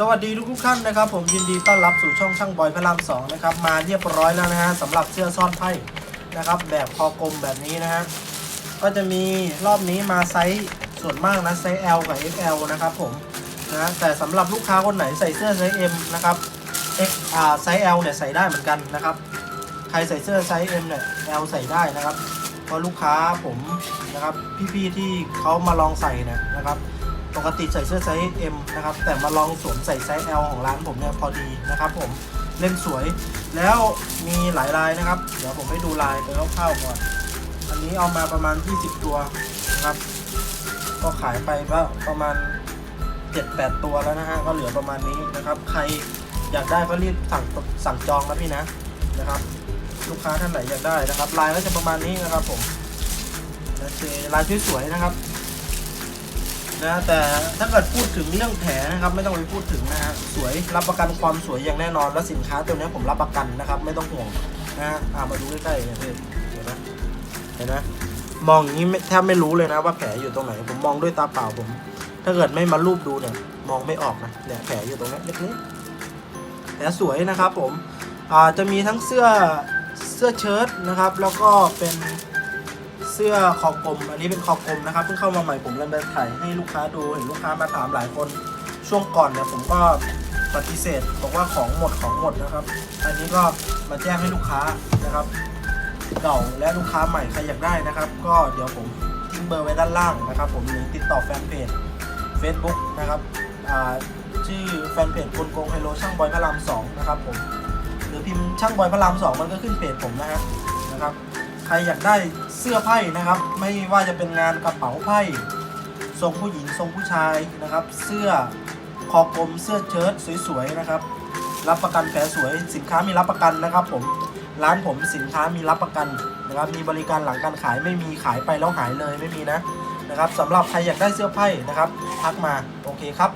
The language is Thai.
สวัสดีทุกทุกท่านนะครับ ผมยินดีต้อนรับสู่ช่องช่างบอยพระรามสองนะครับมาเรียบร้อยแล้วนะฮะสำหรับเสื้อซ่อนไพ่นะครับแบบคอกลมแบบนี้นะฮะก็จะมีรอบนี้มาไซส์ส่วนมากนะไซส์ L กับ XL นะครับผมนะแต่สำหรับลูกค้าคนไหนใส่เสื้อไซส์ M นะครับ X อ่าไซส์ L เนี่ยใส่ได้เหมือนกันนะครับใครใส่เสื้อไซส์ M เนี่ย L ใส่ได้นะครับเพราะลูกค้าผมนะครับพี่ๆที่เขามาลองใส่เนี่ยนะครับ ปกติใส่เสื้อไซส์ M นะครับ แต่มาลองสวมใส่ไซส์ L ของร้านผมเนี่ยพอดีนะครับผมเล่นสวย แล้วมีหลายลายนะครับ เดี๋ยวผมให้ดูลายไปคร่าวๆก่อน อันนี้เอามาประมาณ 20 ตัวนะครับ ก็ขายไปก็ประมาณ 7-8 ตัวแล้วนะฮะ ก็เหลือประมาณนี้นะครับ ใครอยากได้ก็รีบสั่งสั่งจองนะพี่นะนะครับ ลูกค้าท่านไหนอยากได้นะครับ ลายก็จะประมาณนี้นะครับผมนะเจลายสวยๆนะครับ นะแต่ถ้าเกิดพูดถึงเรื่องแผลนะครับไม่ต้องไปพูดถึงนะฮะสวยรับประกันความสวยอย่างแน่นอน และสินค้าตัวนี้ผมรับประกันนะครับ ไม่ต้องห่วงนะฮะมาดูใกล้ๆเนี่ยพี่เห็นไหมเห็นไหมมองอย่างนี้แทบไม่รู้เลยนะว่าแผลอยู่ตรงไหน ผมมองด้วยตาเปล่าผม ถ้าเกิดไม่มารูปดูเนี่ยมองไม่ออกนะเนี่ยแผลอยู่ตรงนี้เล็กๆแผลสวยนะครับผมอ่าจะมีทั้งเสื้อเสื้อเชิ้ตนะครับ แล้วก็เป็น เสื้อคอกลม อันนี้เป็นคอกลมนะครับเพิ่งเข้ามาใหม่ผมเลยไปถ่ายให้ลูกค้าดูเห็นลูกค้ามาถามหลายคนช่วงก่อนเนี่ยผมก็ปฏิเสธบอกว่าของหมดของหมดนะครับ อันนี้ก็มาแจ้งให้ลูกค้านะครับเก่าและลูกค้าใหม่ใครอยากได้นะครับ ก็เดี๋ยวผมทิ้งเบอร์ไว้ด้านล่างนะครับ ผมหรือติดต่อแฟนเพจ Facebook นะครับชื่อแฟนเพจกลโกงไฮโลช่างบอยพระรามสองนะครับผมหรือพิมพ์ช่างบอยพระรามสองมันก็ขึ้นเพจผมนะฮะนะครับ ใครอยากได้เสื้อไพ่นะครับ ไม่ว่าจะเป็นงานกระเป๋าไพ่ทรงผู้หญิงทรงผู้ชายนะครับ เสื้อคอกลมเสื้อเชิ้ตสวยๆนะครับ รับประกันแผลสวยสินค้ามีรับประกันนะครับ ผมร้านผมสินค้ามีรับประกันนะครับ มีบริการหลังการขายไม่มีขายไปแล้วหายเลยไม่มีนะนะครับสำหรับใครอยากได้เสื้อไพ่นะครับทักมาโอเคครับ